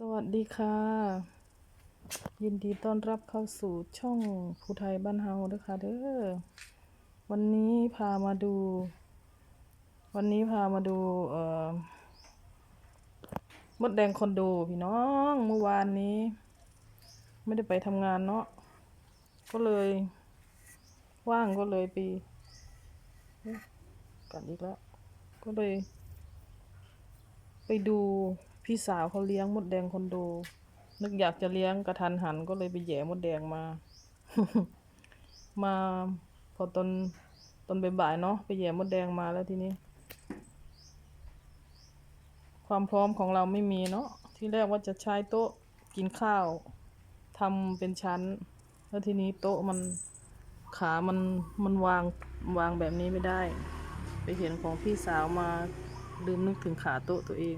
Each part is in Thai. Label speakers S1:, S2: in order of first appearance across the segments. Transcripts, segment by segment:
S1: สวัสดีค่ะ ยินดีต้อนรับเข้าสู่ช่องภูไทยบ้านเฮาด้วยค่ะเด้อวันนี้พามาดู วันนี้พามาดูเอ่อมดแดงคอนโดพี่น้องเมื่อวานนี้ ไม่ได้ไปทำงานเนาะก็เลย ว่างก็เลยไปเอ๊ะกัดอีกแล้ว ก็เลย ไปดู พี่สาวเขาเลี้ยงมดแดงคอนโด นึกอยากจะเลี้ยงกระทันหันก็เลยไปแย่มดแดงมา มาพอตอนตอนบ่ายๆเนาะไปแย่มดแดงมาแล้วทีนี้ ความพร้อมของเราไม่มีเนาะที่แรกว่าจะใช้โต๊ะกินข้าวทำเป็นชั้น แล้วทีนี้โต๊ะมันขามันมันวางวางแบบนี้ไม่ได้ ไปเห็นของพี่สาวมาลืมนึกถึงขาโต๊ะตัวเอง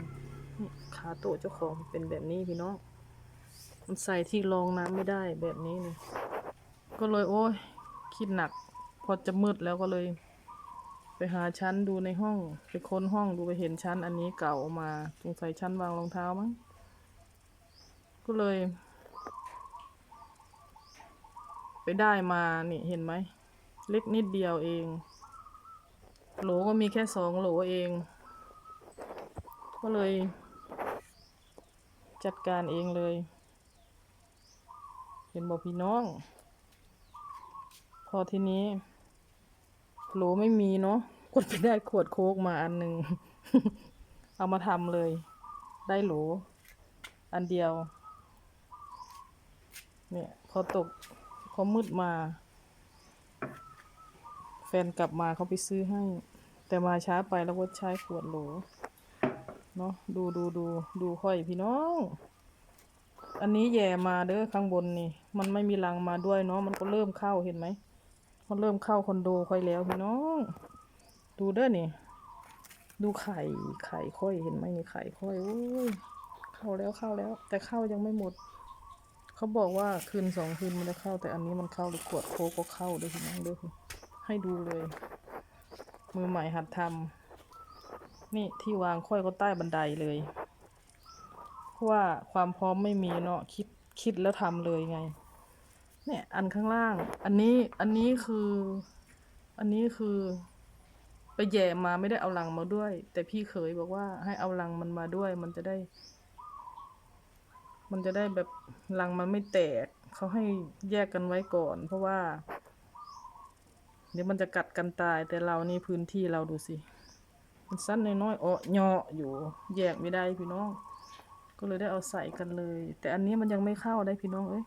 S1: ขาโต๊ะเจ้าของเป็นแบบนี้พี่น้อง มันใส่ที่รองน้ำไม่ได้แบบนี้นี่ ก็เลยโอ้ยคิดหนัก พอจะมืดแล้วก็เลย ไปหาชั้นดูในห้อง ไปค้นห้องดูไปเห็นชั้น อันนี้เก่ามาสงสัยชั้นวางรองเท้ามั้ง ก็เลย ไปได้มานี่เห็นไหม เล็กนิดเดียวเอง โหลก็มีแค่สองโหลเอง ก็เลย จัดการเองเลย เห็นบอกพี่น้อง พอทีนี้โหลไม่มีเนาะกดไปได้ขวดโค้กมาอันหนึ่ง เอามาทำเลย ได้โหล อันเดียว เนี่ยพอตกพอมืดมา แฟนกลับมาเขาไปซื้อให้ แต่มาช้าไปแล้วก็ใช้ขวดโหล เนาะดูดูดูดูค่อยพี่น้อง อันนี้แย่มาเด้อข้างบนนี่ มันไม่มีรังมาด้วยเนาะมันก็เริ่มเข้าเห็นไหมมันเริ่มเข้าคอนโดค่อยแล้วพี่น้อง ดูเด้อนี่ ดูไข่ไข่ค่อยเห็นไหมนี่ไข่ค่อยโอ้ยเข้าแล้วเข้าแล้ว แต่เข้ายังไม่หมด เขาบอกว่าคืนสองคืนมันจะเข้า แต่อันนี้มันเข้าหรือขวดโคกก็เข้าด้วยพี่น้องเด้อให้ดูเลย มือใหม่หัดทำ นี่ที่วางค่อยก็ใต้บันไดเลยเพราะว่าความพร้อมไม่มีเนาะคิดคิดแล้วทำเลยไง เนี่ยอันข้างล่าง อันนี้อันนี้คือ อันนี้คือ ไปแย่มาไม่ได้เอาลังมาด้วย แต่พี่เขยบอกว่าให้เอาลังมันมาด้วย มันจะได้ มันจะได้แบบลังมันไม่แตกเขาให้แยกกันไว้ก่อน เพราะว่า เดี๋ยวมันจะกัดกันตายแต่เรานี่พื้นที่เราดูสิ มันสั้นน้อยๆอ้อเหยาะอยู่ แยกไม่ได้พี่น้อง ก็เลยได้เอาใส่กันเลย แต่อันนี้มันยังไม่เข้าได้พี่น้องเอ้ย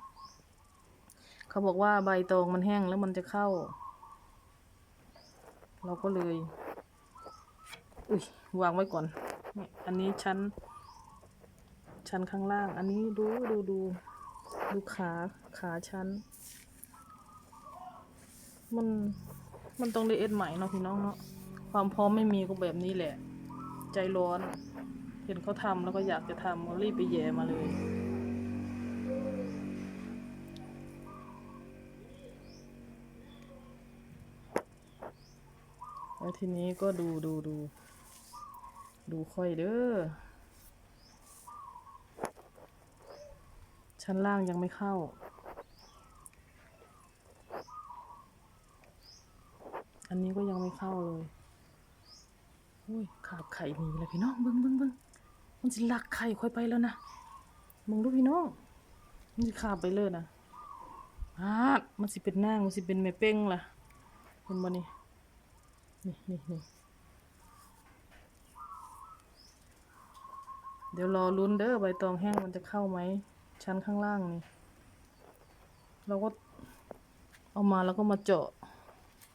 S1: เขาบอกว่าใบตองมันแห้งแล้วมันจะเข้า เราก็เลย อุ้ยวางไว้ก่อนเนี่ยอันนี้ชั้น ชั้นข้างล่าง อันนี้ดูดูดูดูขาขาชั้น มันมันต้องได้เอ็ดใหม่เนาะพี่น้องเนาะ ความพร้อมไม่มีก็แบบนี้แหละ ใจร้อน เห็นเขาทำแล้วก็อยากจะทำก็รีบไปแย่มาเลย แล้วทีนี้ก็ดูดูดู ดูค่อยเด้อ ชั้นล่างยังไม่เข้าอันนี้ก็ยังไม่เข้าเลย อุ้ยขาบไข่หนีแล้วพี่น้องเบิ้งเบิ้งเบิ้งมันสิลักไข่ค่อยไปแล้วนะมึงดูพี่น้อง มันสิขาบไปเลยนะอามันสิเป็นนางมันสิเป็นแม่เป้งล่ะเห็นบ่นี่นี่นี่นี่เดี๋ยวรอลุ้นเด้อใบตองแห้งมันจะเข้าไหม ชั้นข้างล่างนี่เราก็เอามาแล้วก็มาเจาะ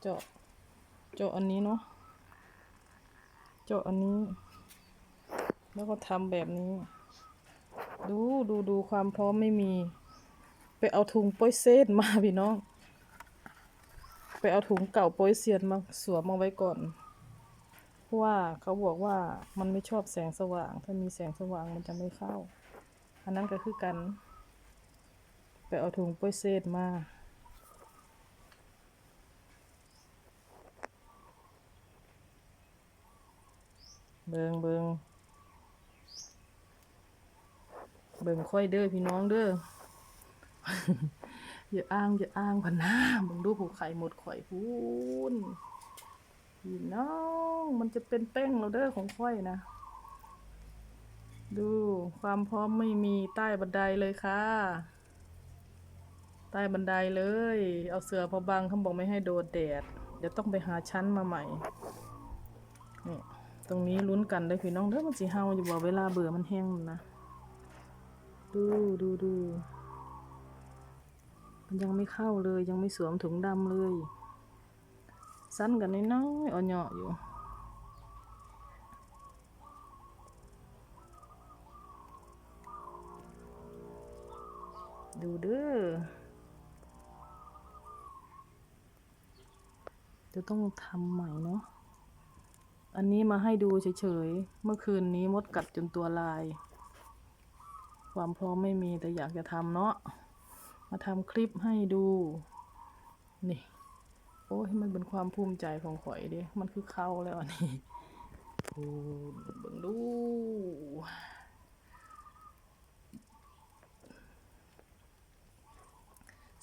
S1: เจาะ เจาะอันนี้เนาะ เจาะอันนี้ แล้วก็ทำแบบนี้ ดูดูดูความพร้อมไม่มี ไปเอาถุงโป้ยเซนมาพี่น้อง ไปเอาถุงเก่าโป้ยเซียนมาสวมเอาไว้ก่อนเพราะว่าเขาบอกว่ามันไม่ชอบแสงสว่าง ถ้ามีแสงสว่างมันจะไม่เข้า อันนั้นก็คือกัน ไปเอาถุงโป้ยเซนมา เบิงเบิงเบิงค่อยเด้อพี่น้องเด้ออย่าอ้างอย่าอ้างพันหน้าเบิงดูผูกไข่หมดข่อยพูนพี่น้องมันจะเป็นแป้งเราเด้อของค่อยนะ ดูความพร้อมไม่มีใต้บันไดเลยค่ะ ใต้บันไดเลย เอาเสือพอบังเขาบอกไม่ให้โดนแดด เดี๋ยวต้องไปหาชั้นมาใหม่นี่ ตรงนี้ลุ้นกันเลยพี่น้องเด้อมันสิเฮาอยู่บ่เวลาเบื่อมันแห้งนั่นนะ ดูดูดูมันยังไม่เข้าเลยยังไม่สวมถุงดำเลย สั้นกันน้อยๆอ่อนเหยาะอยู่ดูเด้อจะต้องทำใหม่เนาะ อันนี้มาให้ดูเฉยๆ เมื่อคืนนี้มดกัดจนตัวลาย ความพร้อมไม่มีแต่อยากจะทำเนาะ มาทำคลิปให้ดู นี่ โอ้ยมันเป็นความภูมิใจของข่อยด้มันคือเข้าแล้วอันนี้โอ้เบิ่งดู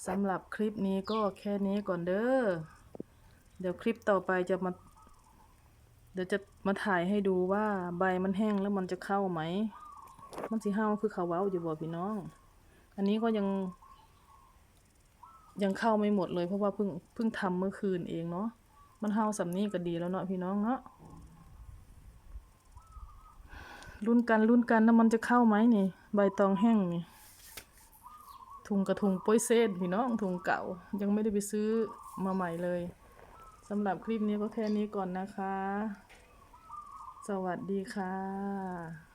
S1: สำหรับคลิปนี้ก็แค่นี้ก่อนเด้อ เดี๋ยวคลิปต่อไปจะมา เดี๋ยวจะมาถ่ายให้ดูว่าใบมันแห้งแล้วมันจะเข้าไหม มันสิเห่าคือเขาเว้าอยู่บ่พี่น้อง อันนี้ก็ยัง ยังเข้าไม่หมดเลยเพราะว่าเพิ่งเพิ่งทำเมื่อคืนเองเนาะ มันเห่าสำนี้ก็ดีแล้วเนาะพี่น้องเนาะรุ่นกันรุ่นกันแล้วมันจะเข้าไหมนี่ ใบตองแห้งนี่ ถุงกระถุงป้อยเซนพี่น้องถุงเก่า ยังไม่ได้ไปซื้อมาใหม่เลย สำหรับคลิปนี้ก็แค่นี้ก่อนนะคะ สวัสดีค่ะ